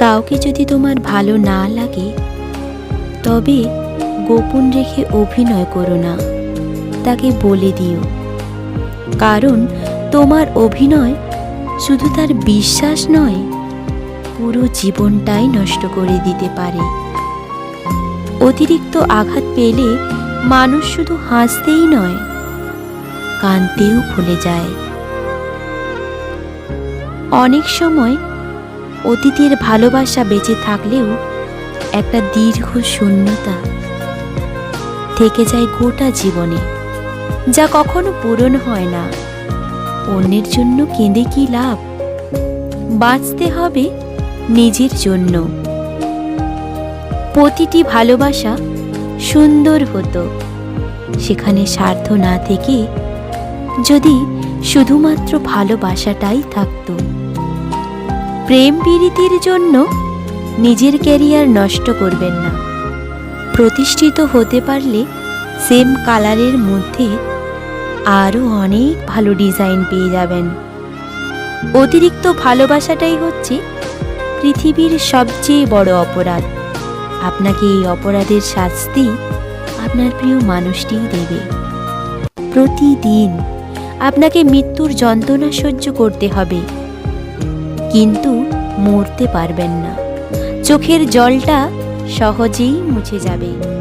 কাউকে যদি তোমার ভালো না লাগে, তবে গোপন রেখে অভিনয় করো না। তাকে বলে দিও। কারণ তোমার অভিনয় শুধু তার বিশ্বাস নয়, পুরো জীবনটাই নষ্ট করে দিতে পারে। অতিরিক্ত আঘাত পেলে মানুষ শুধু হাসতেই নয় কানতেও ভুলে যায়। অনেক সময় অতীতের ভালোবাসা বেঁচে থাকলেও একটা দীর্ঘ শূন্যতা থেকে যায় গোটা জীবনে, যা কখনো পূরণ হয় না। অন্যের জন্য কেঁদে কি লাভ? বাঁচতে হবে নিজের জন্য। প্রতিটি ভালোবাসা সুন্দর হতো। সেখানে স্বার্থ না থেকে যদি শুধুমাত্র ভালোবাসাটাই থাকতো। প্রেম প্রীতির জন্য নিজের ক্যারিয়ার নষ্ট করবেন না। প্রতিষ্ঠিত হতে পারলে সেম কালারের মধ্যে আরও অনেক ভালো ডিজাইন পেয়ে যাবেন। অতিরিক্ত ভালোবাসাটাই হচ্ছে পৃথিবীর সবচেয়ে বড় অপরাধ। আপনাকে এই অপরাধের শাস্তি আপনার প্রিয় মানুষটিই দেবে। প্রতিদিন আপনাকে মৃত্যুর যন্ত্রণা সহ্য করতে হবে। কিন্তু মরতে পারবেন না। চোখের জলটা সহজেই মুছে যাবে।